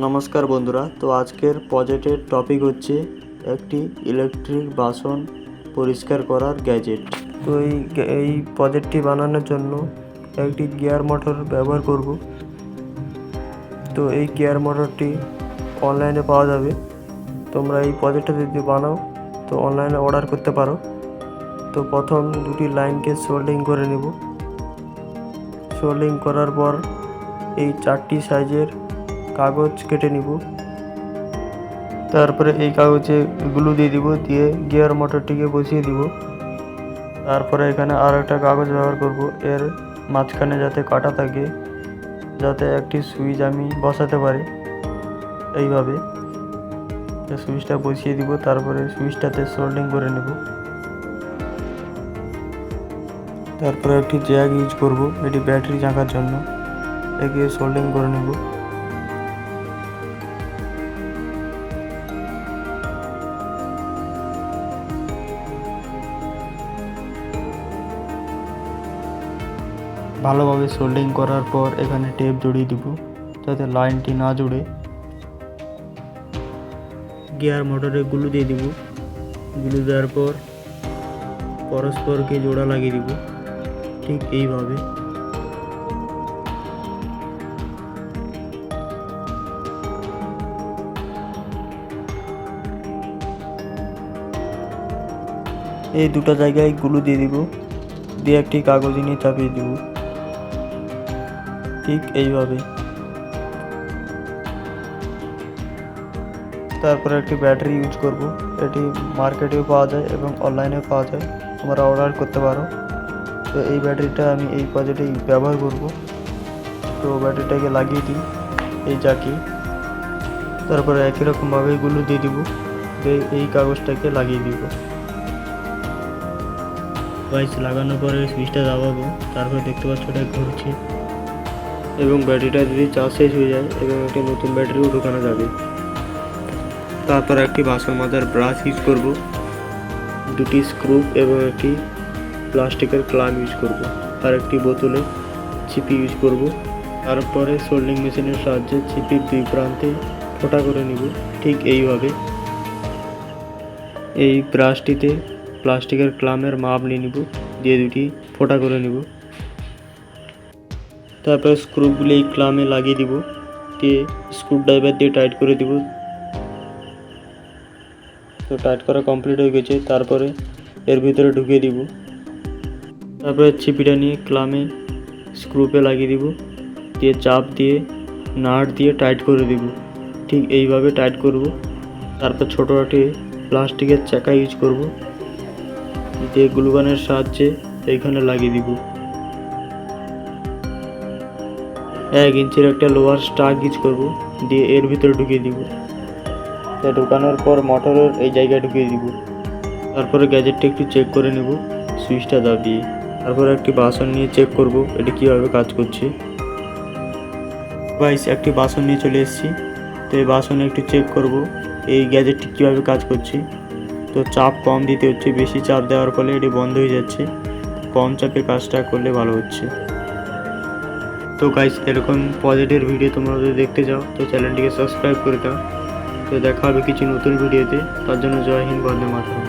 নমস্কার বন্ধুরা, তো আজকের প্রজেক্টের টপিক হচ্ছে একটি ইলেকট্রিক বাসন পরিষ্কার করার গ্যাজেট তো এই এই প্রজেক্টটি বানানোর জন্য একটি গিয়ার মোটর ব্যবহার করব। তো এই গিয়ার মোটরটি অনলাইনে পাওয়া যাবে। তোমরা এই প্রজেক্টটা যদি বানাও, তো অনলাইনে অর্ডার করতে পারো। তো প্রথম দুটি লাইনকে সোল্ডিং করে নেব। সোল্ডিং করার পর এই চারটি সাইজের কাগজ কেটে নিব। তারপরে এই কাগজে গ্লু দিয়ে দিব, দিয়ে গিয়ার মোটরটিকে বসিয়ে দিব। তারপরে এখানে আর একটা কাগজ ব্যবহার করব, এর মাঝখানে যাতে কাটা থাকে, যাতে একটি সুইচ আমি বসাতে পারি। এইভাবে সুইচটা বসিয়ে দিব, তারপরে সুইচটাতে সোল্ডিং করে নেব। তারপরে একটি জ্যাক ইউজ করব, এটি ব্যাটারি জাঁকার জন্য। একে সোল্ডিং করে নেব। ভালোভাবে সোল্ডিং করার পর এখানে টেপ জড়িয়ে দিব, যাতে লাইনটি না জুড়ে। গিয়ার মোটরে গুলো দিয়ে দিব। গুলো দেওয়ার পর পরস্পরকে জোড়া লাগিয়ে দিব, ঠিক এইভাবে। এই দুটো জায়গায়গুলো দিয়ে দিব, দিয়ে একটি কাগজ নিয়ে চাপিয়ে দিব। ঠিক এইভাবে। তারপরে একটি ব্যাটারি ইউজ করব। এটি মার্কেটেও পাওয়া যায় এবং অনলাইনেও পাওয়া যায়। তোমরা অর্ডার করতে পারো। তো এই ব্যাটারিটা আমি এই প্রজেক্টে ব্যবহার করব। তো ব্যাটারিটাকে লাগিয়ে দিই। এই জাকি তারপরে একই রকমভাবে এগুলো দিয়ে দিব। দিয়ে এই কাগজটাকে লাগিয়ে দিব। বাইস লাগানোর পরে সুইচটা দাবাবো তারপরে দেখতে পাচ্ছ ওটা ঘুরছে। এবং ব্যাটারিটা যদি চার্জ শেষ হয়ে যায় এবং একটি নতুন ব্যাটারিও ঢোকানো যাবে। তারপর একটি বাসন মাজার ব্রাশ ইউজ করব। দুটি স্ক্রু এবং একটি প্লাস্টিকের ক্লাম ইউজ করব। আর একটি বোতলে ছিপি ইউজ করব। তারপরে সোল্ডিং মেশিনের সাহায্যে ছিপির দুই প্রান্তে ফোটা করে নিব। ঠিক এইভাবে। এই ব্রাশটিতে প্লাস্টিকের ক্লামের মাপ নিয়ে নিব। দিয়ে দুটি ফোটা করে নিব। তারপরে স্ক্রুগুলি এই ক্লামে লাগিয়ে দিব। দিয়ে স্ক্রু ড্রাইভার দিয়ে টাইট করে দিব। তো টাইট করা কমপ্লিট হয়ে গেছে। তারপরে এর ভিতরে ঢুকিয়ে দিব। তারপরে ছিপিটা নিয়ে ক্লামে স্ক্রুপে লাগিয়ে দিব। দিয়ে চাপ দিয়ে নাট দিয়ে টাইট করে দিব। ঠিক এইভাবে টাইট করব। তারপর ছোটো একটি প্লাস্টিকের চাকা ইউজ করব। দিয়ে গ্লুগানের সাহায্যে এইখানে লাগিয়ে দিব। এক ইঞ্চির একটা লোয়ার স্টার ইউজ করব, দিয়ে এর ভিতরে ঢুকিয়ে দিব। তা ঢুকানোর পর মোটরের এই জায়গায় ঢুকিয়ে দিব। তারপরে গ্যাজেটটা একটু চেক করে নেব, সুইচটা দাবিয়ে। তারপরে একটি বাসন নিয়ে চেক করব, এটি কীভাবে কাজ করছে। বাইস একটি বাসন নিয়ে চলে এসেছি। তো এই বাসনে একটু চেক করব, এই গ্যাজেটটি কীভাবে কাজ করছে। তো চাপ কম দিতে হচ্ছে, বেশি চাপ দেওয়ার ফলে এটি বন্ধ হয়ে যাচ্ছে। কম চাপে কাজটা করলে ভালো হচ্ছে। তো গাইস এরকম পজিটিভ ভিডিও তোমরা যদি দেখতে চাও, তো চ্যানেলটিকে সাবস্ক্রাইব করে দাও। তো দেখা হবে কিছু নতুন ভিডিওতে তার জন্য জয় হিন্দ, বন্দে মাতরম।